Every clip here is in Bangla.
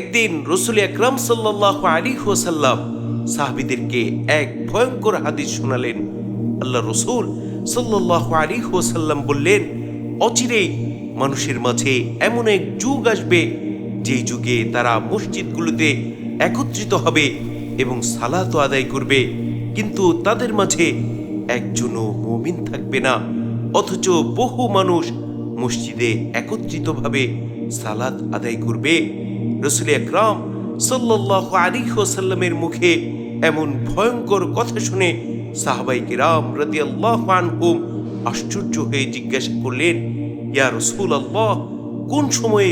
একদিন রসুল আকরাম সাল্লাহ আলী ওসাল্লাম সাহাবিদেরকে এক ভয়ঙ্কর হাদিস শোনালেন। আল্লাহ রসুল সাল্লাহ আলী ওসাল্লাম বললেন, অচিরেই মানুষের মাঝে এমন এক যুগ আসবে যে যুগে তারা মসজিদগুলোতে একত্রিত হবে এবং সালাত আদায় করবে। কিন্তু তাদের মাঝে একজনও মুমিন থাকবে না, অথচ বহু মানুষ মসজিদে একত্রিতভাবে সালাত আদায় করবে। রসুল একরম সাল্লাহ আলী ওসাল্লামের মুখে এমন ভয়ঙ্কর কথা শুনে সাহাবাই কিরাম রদি আল্লাহ আনহুম আশ্চর্য হয়ে জিজ্ঞাসা করলেন, ইয়া রসুল আল্লাহ কোন সময়ে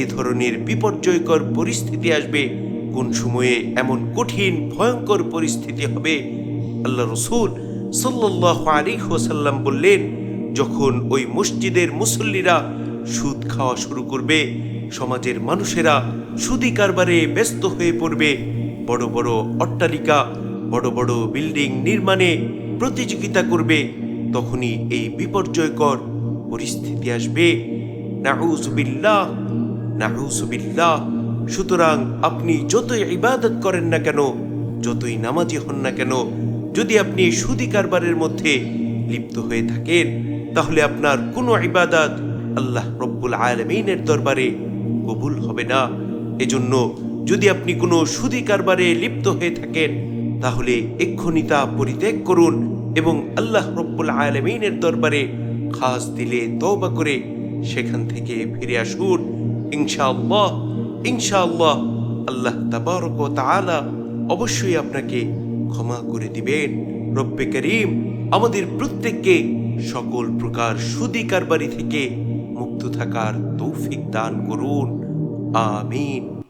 এ ধরনের বিপর্যয়কর পরিস্থিতি আসবে? কোন সময়ে এমন কঠিন, ভয়ঙ্কর পরিস্থিতি হবে? আল্লাহ রসুল সাল্লাহ আলী ওসাল্লাম বললেন, যখন ওই মসজিদের মুসল্লিরা সুদ খাওয়া শুরু করবে। সমাজের মানুষেরা সুদি কারবারে ব্যস্ত হয়ে পড়বে। বড় বড় অট্টালিকা, বড় বড় বিল্ডিং নির্মাণে প্রতিযোগিতা করবে। তখনই এই বিপর্যয়কর পরিস্থিতি আসবে। সুতরাং আপনি যতই ইবাদত করেন না কেন, যতই নামাজি হন না কেন, যদি আপনি সুদি কারবারের মধ্যে লিপ্ত হয়ে থাকেন, তাহলে আপনার কোনো ইবাদত আল্লাহ রব্বুল আলমিনের দরবারে কবুল হবে না। এজন্য যদি আপনি কোনো সুদি কারবারে লিপ্ত হয়ে থাকেন, তাহলে এক্ষুনি তা পরিত্যাগ করুন এবং আল্লাহ রব্বুল আলমিনের দরবারে খাস দিলে তওবা করে সেখান থেকে ফিরে আসুন। ইনশাআল্লাহ ইনশাআল্লাহ আল্লাহ তাবারক ও তাআলা অবশ্যই আপনাকে ক্ষমা করে দিবেন। রব্বে করিম আমাদের প্রত্যেককে সকল প্রকার সুদি কারবারি থেকে মুক্ত থাকার তৌফিক দান করুন। আমিন।